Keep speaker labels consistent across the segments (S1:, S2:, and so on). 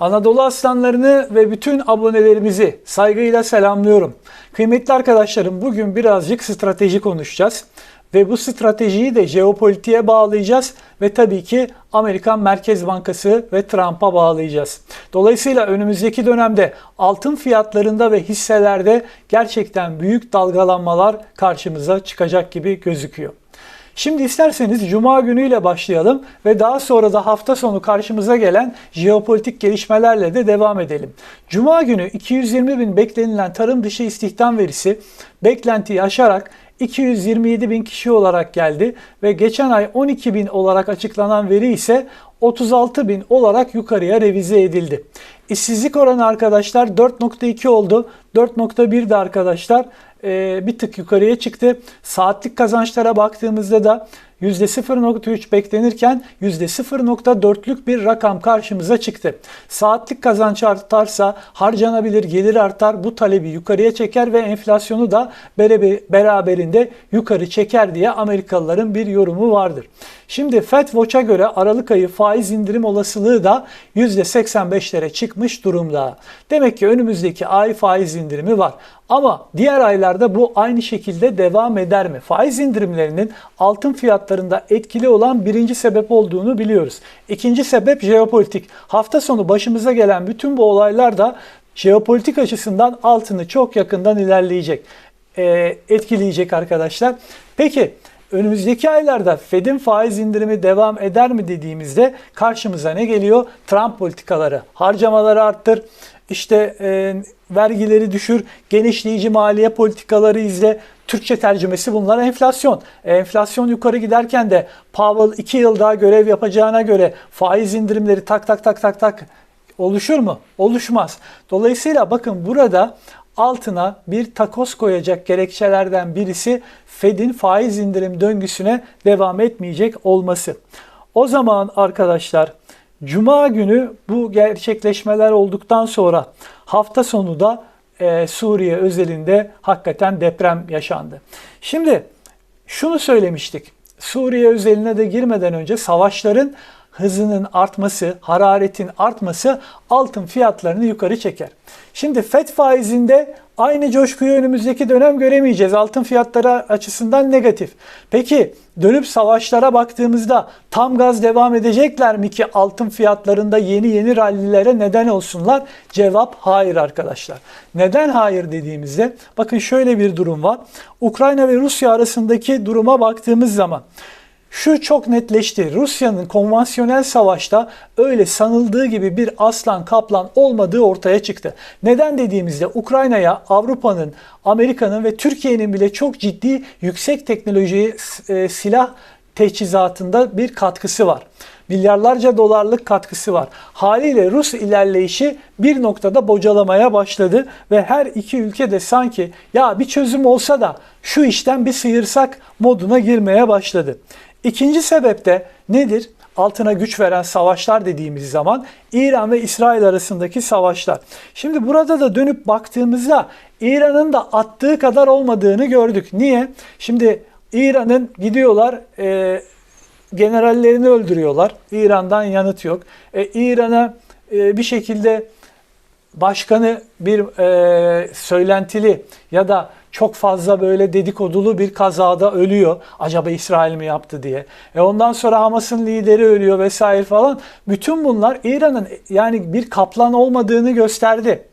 S1: Anadolu aslanlarını ve bütün abonelerimizi saygıyla selamlıyorum. Kıymetli arkadaşlarım bugün birazcık strateji konuşacağız. Ve bu stratejiyi de jeopolitiğe bağlayacağız ve tabii ki Amerikan Merkez Bankası ve Trump'a bağlayacağız. Dolayısıyla önümüzdeki dönemde altın fiyatlarında ve hisselerde gerçekten büyük dalgalanmalar karşımıza çıkacak gibi gözüküyor. Şimdi isterseniz Cuma günüyle başlayalım ve daha sonra da hafta sonu karşımıza gelen jeopolitik gelişmelerle de devam edelim. Cuma günü 220 bin beklenilen tarım dışı istihdam verisi beklentiyi aşarak 227 bin kişi olarak geldi ve geçen ay 12 bin olarak açıklanan veri ise 36 bin olarak yukarıya revize edildi. İşsizlik oranı arkadaşlar 4.2 oldu. 4.1 de arkadaşlar bir tık yukarıya çıktı. Saatlik kazançlara baktığımızda da %0.3 beklenirken %0.4'lük bir rakam karşımıza çıktı. Saatlik kazanç artarsa harcanabilir gelir artar. Bu talebi yukarıya çeker ve enflasyonu da beraberinde yukarı çeker diye Amerikalıların bir yorumu vardır. Şimdi Fed Watch'a göre Aralık ayı faiz indirim olasılığı da %85'lere çıkmış durumda. Demek ki önümüzdeki ay faiz indirimi var. Ama diğer aylarda bu aynı şekilde devam eder mi? Faiz indirimlerinin altın fiyatlarında etkili olan birinci sebep olduğunu biliyoruz. İkinci sebep jeopolitik. Hafta sonu başımıza gelen bütün bu olaylar da jeopolitik açısından altını çok yakından ilerleyecek, e, etkileyecek arkadaşlar. Peki önümüzdeki aylarda Fed'in faiz indirimi devam eder mi dediğimizde karşımıza ne geliyor? Trump politikaları, harcamaları arttır, işte e, vergileri düşür, genişleyici maliye politikaları izle. Türkçe tercümesi bunlar enflasyon. E, enflasyon yukarı giderken de Powell 2 yıl daha görev yapacağına göre faiz indirimleri tak tak tak tak tak oluşur mu? Oluşmaz. Dolayısıyla bakın burada altına bir takos koyacak gerekçelerden birisi Fed'in faiz indirim döngüsüne devam etmeyecek olması. O zaman arkadaşlar Cuma günü bu gerçekleşmeler olduktan sonra hafta sonu da e, Suriye özelinde hakikaten deprem yaşandı. Şimdi şunu söylemiştik. Suriye özeline de girmeden önce savaşların hızının artması, hararetin artması altın fiyatlarını yukarı çeker. Şimdi FED faizinde aynı coşkuyu önümüzdeki dönem göremeyeceğiz. Altın fiyatları açısından negatif. Peki dönüp savaşlara baktığımızda tam gaz devam edecekler mi ki altın fiyatlarında yeni yeni rallilere neden olsunlar? Cevap hayır arkadaşlar. Neden hayır dediğimizde bakın şöyle bir durum var. Ukrayna ve Rusya arasındaki duruma baktığımız zaman şu çok netleşti. Rusya'nın konvansiyonel savaşta öyle sanıldığı gibi bir aslan kaplan olmadığı ortaya çıktı. Neden dediğimizde Ukrayna'ya Avrupa'nın, Amerika'nın ve Türkiye'nin bile çok ciddi yüksek teknoloji e, silah teçhizatında bir katkısı var. Milyarlarca dolarlık katkısı var. Haliyle Rus ilerleyişi bir noktada bocalamaya başladı ve her iki ülke de sanki ya bir çözüm olsa da şu işten bir sıyırsak moduna girmeye başladı. İkinci sebep de nedir? Altına güç veren savaşlar dediğimiz zaman İran ve İsrail arasındaki savaşlar. Şimdi burada da dönüp baktığımızda İran'ın da attığı kadar olmadığını gördük. Niye? Şimdi İran'ın gidiyorlar e, generallerini öldürüyorlar. İran'dan yanıt yok. E, İran'a e, bir şekilde başkanı bir e, söylentili ya da çok fazla böyle dedikodulu bir kazada ölüyor. Acaba İsrail mi yaptı diye. E ondan sonra Hamas'ın lideri ölüyor vesaire falan. Bütün bunlar İran'ın yani bir kaplan olmadığını gösterdi.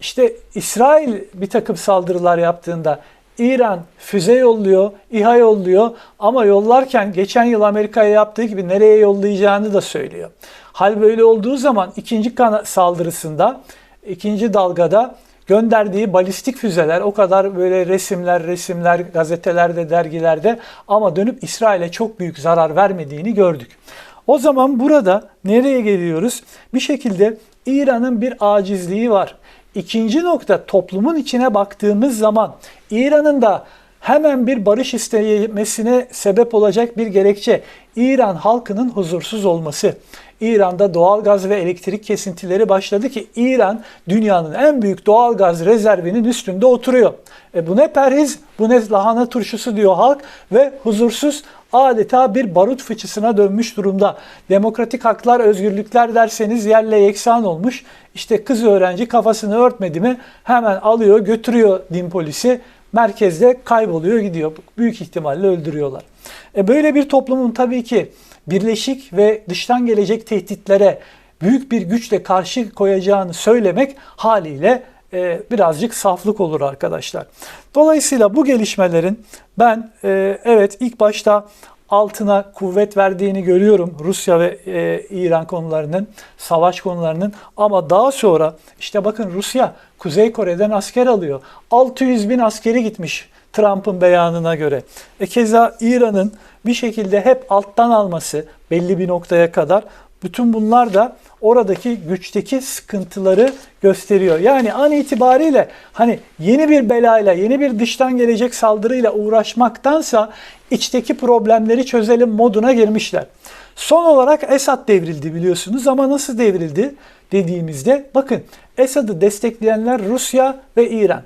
S1: İşte İsrail bir takım saldırılar yaptığında İran füze yolluyor, İHA yolluyor ama yollarken geçen yıl Amerika'ya yaptığı gibi nereye yollayacağını da söylüyor. Hal böyle olduğu zaman ikinci saldırısında, ikinci dalgada gönderdiği balistik füzeler o kadar böyle resimler resimler gazetelerde dergilerde ama dönüp İsrail'e çok büyük zarar vermediğini gördük. O zaman burada nereye geliyoruz? Bir şekilde İran'ın bir acizliği var. İkinci nokta toplumun içine baktığımız zaman İran'ın da hemen bir barış istemesine sebep olacak bir gerekçe İran halkının huzursuz olması. İran'da doğal gaz ve elektrik kesintileri başladı ki İran dünyanın en büyük doğal gaz rezervinin üstünde oturuyor. E bu ne perhiz, bu ne lahana turşusu diyor halk ve huzursuz adeta bir barut fıçısına dönmüş durumda. Demokratik haklar, özgürlükler derseniz yerle yeksan olmuş. İşte kız öğrenci kafasını örtmedi mi hemen alıyor götürüyor din polisi. Merkezde kayboluyor gidiyor. Büyük ihtimalle öldürüyorlar. E böyle bir toplumun tabii ki birleşik ve dıştan gelecek tehditlere büyük bir güçle karşı koyacağını söylemek haliyle e, birazcık saflık olur arkadaşlar. Dolayısıyla bu gelişmelerin ben e, evet ilk başta altına kuvvet verdiğini görüyorum Rusya ve e, İran konularının, savaş konularının ama daha sonra işte bakın Rusya Kuzey Kore'den asker alıyor. 600 bin askeri gitmiş Trump'ın beyanına göre. E keza İran'ın bir şekilde hep alttan alması belli bir noktaya kadar bütün bunlar da oradaki güçteki sıkıntıları gösteriyor. Yani an itibariyle hani yeni bir belayla, yeni bir dıştan gelecek saldırıyla uğraşmaktansa içteki problemleri çözelim moduna girmişler. Son olarak Esad devrildi biliyorsunuz ama nasıl devrildi dediğimizde bakın Esad'ı destekleyenler Rusya ve İran.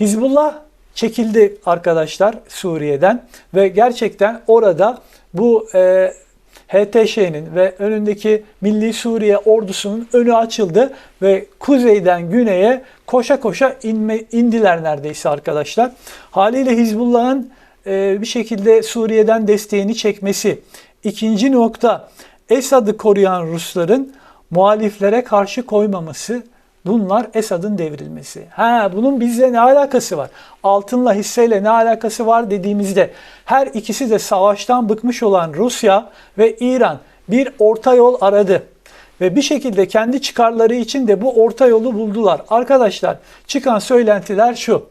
S1: Hizbullah çekildi arkadaşlar Suriye'den ve gerçekten orada bu e, HTŞ'nin ve önündeki Milli Suriye ordusunun önü açıldı ve kuzeyden güneye koşa koşa inme, indiler neredeyse arkadaşlar. Haliyle Hizbullah'ın e, bir şekilde Suriye'den desteğini çekmesi. İkinci nokta Esad'ı koruyan Rusların muhaliflere karşı koymaması Bunlar Esad'ın devrilmesi. Ha bunun bizle ne alakası var? Altınla hisseyle ne alakası var dediğimizde her ikisi de savaştan bıkmış olan Rusya ve İran bir orta yol aradı. Ve bir şekilde kendi çıkarları için de bu orta yolu buldular. Arkadaşlar çıkan söylentiler şu.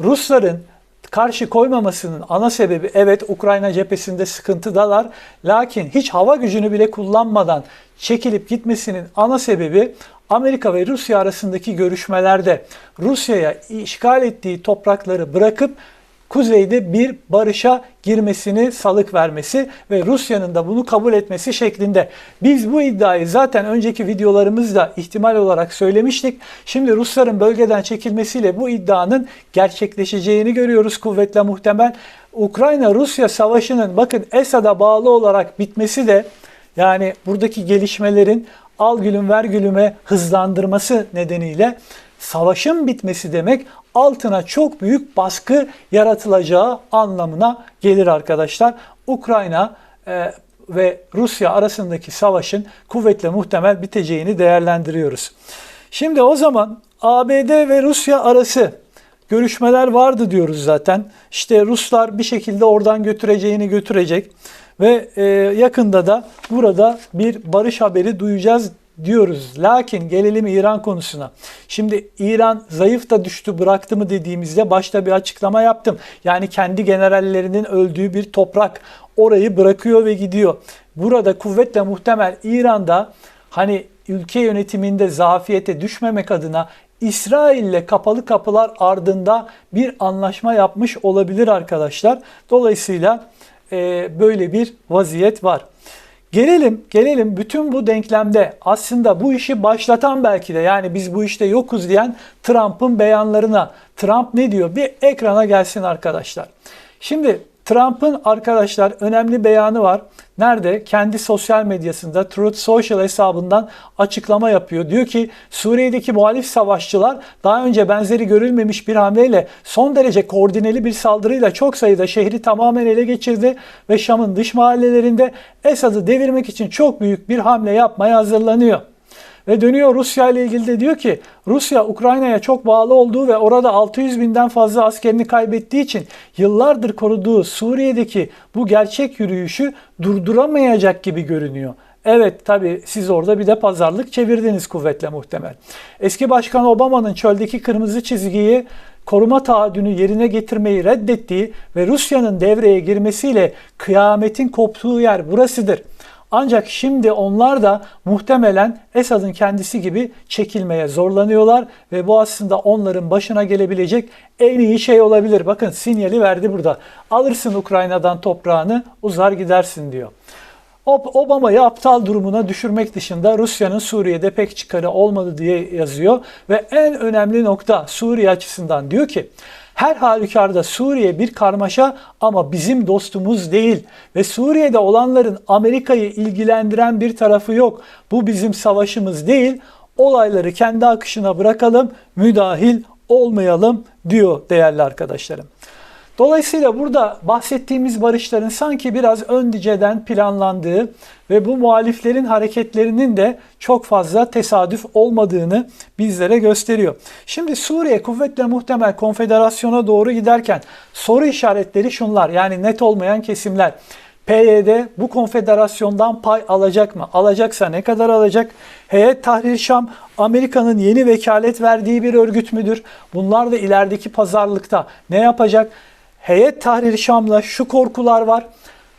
S1: Rusların karşı koymamasının ana sebebi evet Ukrayna cephesinde sıkıntıdalar. Lakin hiç hava gücünü bile kullanmadan çekilip gitmesinin ana sebebi Amerika ve Rusya arasındaki görüşmelerde Rusya'ya işgal ettiği toprakları bırakıp kuzeyde bir barışa girmesini salık vermesi ve Rusya'nın da bunu kabul etmesi şeklinde. Biz bu iddiayı zaten önceki videolarımızda ihtimal olarak söylemiştik. Şimdi Rusların bölgeden çekilmesiyle bu iddianın gerçekleşeceğini görüyoruz kuvvetle muhtemel. Ukrayna-Rusya savaşının bakın Esad'a bağlı olarak bitmesi de yani buradaki gelişmelerin al gülüm ver gülüme hızlandırması nedeniyle savaşın bitmesi demek altına çok büyük baskı yaratılacağı anlamına gelir arkadaşlar. Ukrayna e, ve Rusya arasındaki savaşın kuvvetle muhtemel biteceğini değerlendiriyoruz. Şimdi o zaman ABD ve Rusya arası görüşmeler vardı diyoruz zaten. İşte Ruslar bir şekilde oradan götüreceğini götürecek. Ve e, yakında da burada bir barış haberi duyacağız diyoruz. Lakin gelelim İran konusuna. Şimdi İran zayıf da düştü bıraktı mı dediğimizde başta bir açıklama yaptım. Yani kendi generallerinin öldüğü bir toprak orayı bırakıyor ve gidiyor. Burada kuvvetle muhtemel İran'da hani ülke yönetiminde zafiyete düşmemek adına İsrail'le kapalı kapılar ardında bir anlaşma yapmış olabilir arkadaşlar. Dolayısıyla e, böyle bir vaziyet var. Gelelim, gelelim bütün bu denklemde aslında bu işi başlatan belki de yani biz bu işte yokuz diyen Trump'ın beyanlarına. Trump ne diyor? Bir ekrana gelsin arkadaşlar. Şimdi Trump'ın arkadaşlar önemli beyanı var. Nerede? Kendi sosyal medyasında Truth Social hesabından açıklama yapıyor. Diyor ki Suriye'deki muhalif savaşçılar daha önce benzeri görülmemiş bir hamleyle son derece koordineli bir saldırıyla çok sayıda şehri tamamen ele geçirdi ve Şam'ın dış mahallelerinde Esad'ı devirmek için çok büyük bir hamle yapmaya hazırlanıyor. Ve dönüyor Rusya ile ilgili de diyor ki Rusya Ukrayna'ya çok bağlı olduğu ve orada 600 binden fazla askerini kaybettiği için yıllardır koruduğu Suriye'deki bu gerçek yürüyüşü durduramayacak gibi görünüyor. Evet tabi siz orada bir de pazarlık çevirdiniz kuvvetle muhtemel. Eski Başkan Obama'nın çöldeki kırmızı çizgiyi koruma taahhüdünü yerine getirmeyi reddettiği ve Rusya'nın devreye girmesiyle kıyametin koptuğu yer burasıdır. Ancak şimdi onlar da muhtemelen Esad'ın kendisi gibi çekilmeye zorlanıyorlar ve bu aslında onların başına gelebilecek en iyi şey olabilir. Bakın sinyali verdi burada. Alırsın Ukrayna'dan toprağını uzar gidersin diyor. Obama'yı aptal durumuna düşürmek dışında Rusya'nın Suriye'de pek çıkarı olmadı diye yazıyor ve en önemli nokta Suriye açısından diyor ki Her halükarda Suriye bir karmaşa ama bizim dostumuz değil ve Suriye'de olanların Amerika'yı ilgilendiren bir tarafı yok. Bu bizim savaşımız değil. Olayları kendi akışına bırakalım, müdahil olmayalım diyor değerli arkadaşlarım. Dolayısıyla burada bahsettiğimiz barışların sanki biraz önceden planlandığı ve bu muhaliflerin hareketlerinin de çok fazla tesadüf olmadığını bizlere gösteriyor. Şimdi Suriye kuvvetle muhtemel konfederasyona doğru giderken soru işaretleri şunlar yani net olmayan kesimler. PYD bu konfederasyondan pay alacak mı? Alacaksa ne kadar alacak? Heyet Tahrir Şam Amerika'nın yeni vekalet verdiği bir örgüt müdür? Bunlar da ilerideki pazarlıkta ne yapacak? Heyet Tahrir Şam'la şu korkular var.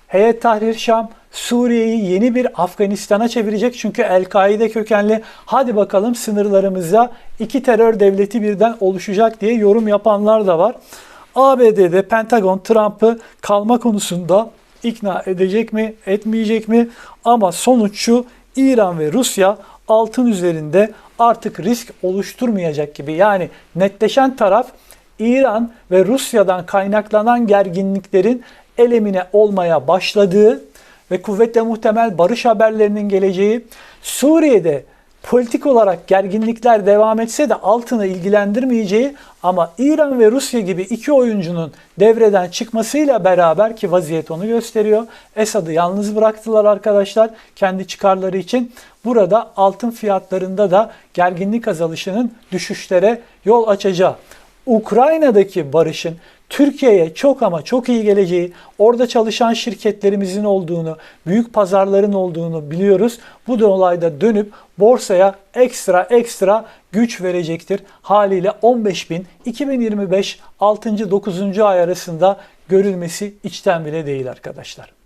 S1: Heyet Tahrir Şam Suriye'yi yeni bir Afganistan'a çevirecek çünkü El-Kaide kökenli hadi bakalım sınırlarımızda iki terör devleti birden oluşacak diye yorum yapanlar da var. ABD'de Pentagon Trump'ı kalma konusunda ikna edecek mi, etmeyecek mi? Ama sonuç şu, İran ve Rusya altın üzerinde artık risk oluşturmayacak gibi. Yani netleşen taraf İran ve Rusya'dan kaynaklanan gerginliklerin elemine olmaya başladığı ve kuvvetle muhtemel barış haberlerinin geleceği, Suriye'de politik olarak gerginlikler devam etse de altını ilgilendirmeyeceği ama İran ve Rusya gibi iki oyuncunun devreden çıkmasıyla beraber ki vaziyet onu gösteriyor. Esad'ı yalnız bıraktılar arkadaşlar kendi çıkarları için. Burada altın fiyatlarında da gerginlik azalışının düşüşlere yol açacağı. Ukrayna'daki barışın Türkiye'ye çok ama çok iyi geleceği, orada çalışan şirketlerimizin olduğunu, büyük pazarların olduğunu biliyoruz. Bu da olayda dönüp borsaya ekstra ekstra güç verecektir. Haliyle 15 bin 2025 6. 9. ay arasında görülmesi içten bile değil arkadaşlar.